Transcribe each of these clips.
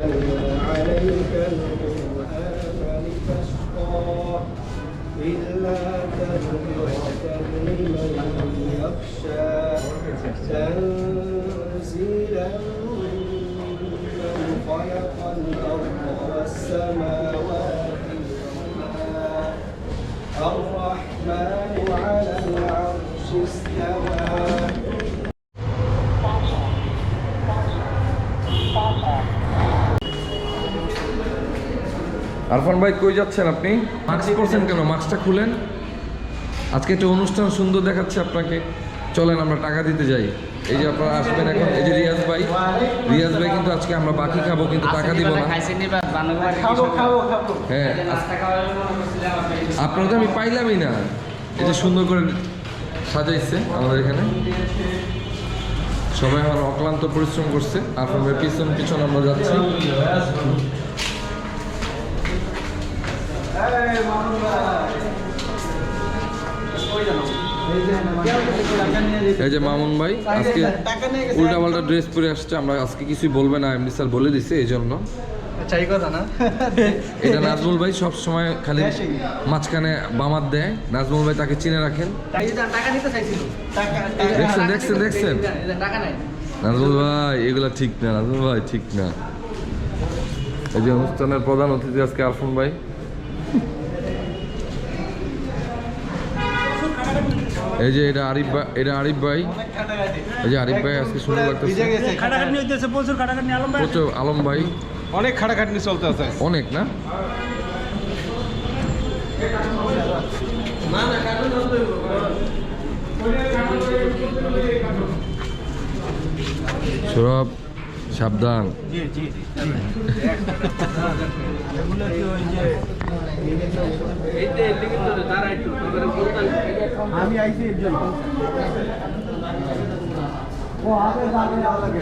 عليك القرآن لتشقى إلا تذكرة لمن يخشى تنزيلا ممن خلق الأرض والسماوات الرحمن على العرش استوى. আরফান ভাই কই যাচ্ছেন আপনি? মাস্ক পরছেন কেন? মাস্কটা খুলেন। আজকে একটা অনুষ্ঠান সুন্দর দেখাচ্ছে আপনাকে। চলেন আমরা টাকা দিতে যাই। এই যে আপনারা আসবেন এখন এই যে রিয়াজ ভাই। রিয়াজ ভাই কিন্তু আজকে আমরা বাকি খাব কিন্তু টাকা দিব না। হ্যাঁ আপনারা তো আমি পাইলামই না। এই যে সুন্দর করে সাজাইছে আমাদের এখানে। সবাই আমার অক্লান্ত পরিশ্রম করছে। আপনাদের পিছন পিছন আমরা যাচ্ছি। এই যে মামুন ভাই। আজকে উল্টা পাল্টা ড্রেস পরে আসছে আমরা আজকে কিছুই বলবে না এমনি স্যার বলে দিছে এই জন্য আচ্ছা এই কথা না? এটা নাজমুল ভাই সব সময় খালি মাঝখানে বামাত দেয়। নাজমুল ভাই তাকে চিনে রাখেন। টাকা নিতে চাইছিল। দেখছেন দেখছেন দেখছেন? নাজমুল ভাই এগুলা ঠিক না নাজমুল ভাই ঠিক না। এই যে অনুষ্ঠানের প্রধান অতিথি আজকে আরফুন ভাই। এই যে এটা আরিফ ভাই এটা আরিফ ভাই। এই যে আরিফ ভাই আজকে সুন্দর লাগতেছে খাটাখাটনি হইতেছে প্রচুর খাটাখাটনি আলম ভাই প্রচুর আলম ভাই। অনেক খাটাখাটনি চলতে আছে অনেক না? সৌরভ। সাবধান জি জি এগুলো কি ওই যে আমি আইছি এর জন্য ও আগে যাবে যাওয়া লাগে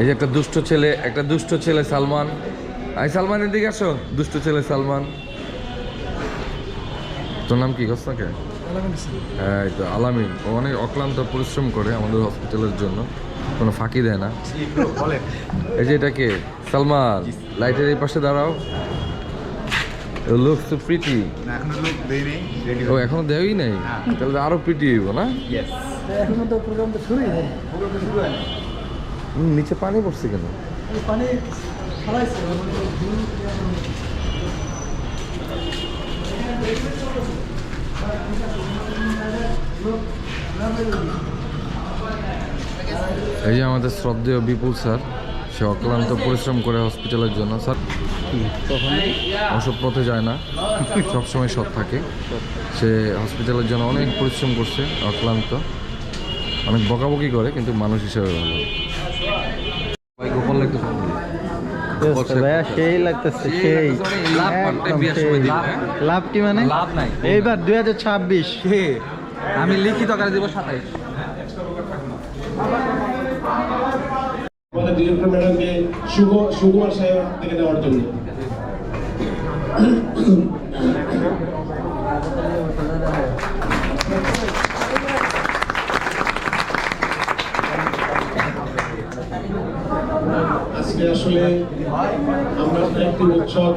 এই যে একটা দুষ্ট ছেলে একটা দুষ্ট ছেলে সালমান। আই সালমানের দিকে আসো। দুষ্ট ছেলে সালমান। তোর নাম কি কসনাকে হ্যাঁ এই তো আলামিন। ও অনেক অক্লান্ত পরিশ্রম করে আমাদের হসপিটালের জন্য। কোনো ফাঁকি দেয় না। এই যে এটাকে সালমান লাইটের এই পাশে দাঁড়াও। লুক সো প্রিটি এখনও লোক দেয়নি রেডি ও এখনও দেওয়াই নাই? তাহলে তো আরও প্রিটি হইব না? এখনও তো প্রোগ্রাম তো শুরুই হয় নিচে পানি পড়ছে কেন? এই পানি এই যে আমাদের শ্রদ্ধেয় বিপুল স্যার সে অক্লান্ত পরিশ্রম করে হসপিটালের জন্য। স্যার অসৎ পথে যায় না সবসময় সৎ থাকে। সে হসপিটালের জন্য অনেক পরিশ্রম করছে অক্লান্ত। অনেক বকাবকি করে কিন্তু মানুষ হিসেবে ভালো। ভাই গোপাল লাগতেছে ভাইয়া সেই লাগতেছে সেই লাভ। সময় দিবে, হ্যাঁ? লাভটি মানে? লাভ নাই। এইবার দুই হাজার ছাব্বিশ। আমি লিখিত আকারে দিব সাতাইশ। আমাদের ডিরেক্টর ম্যাডামকে শুভ সুকুমার সাহেব থেকে নেওয়ার জন্য। আজকে আসলে আমরা একটি উৎসব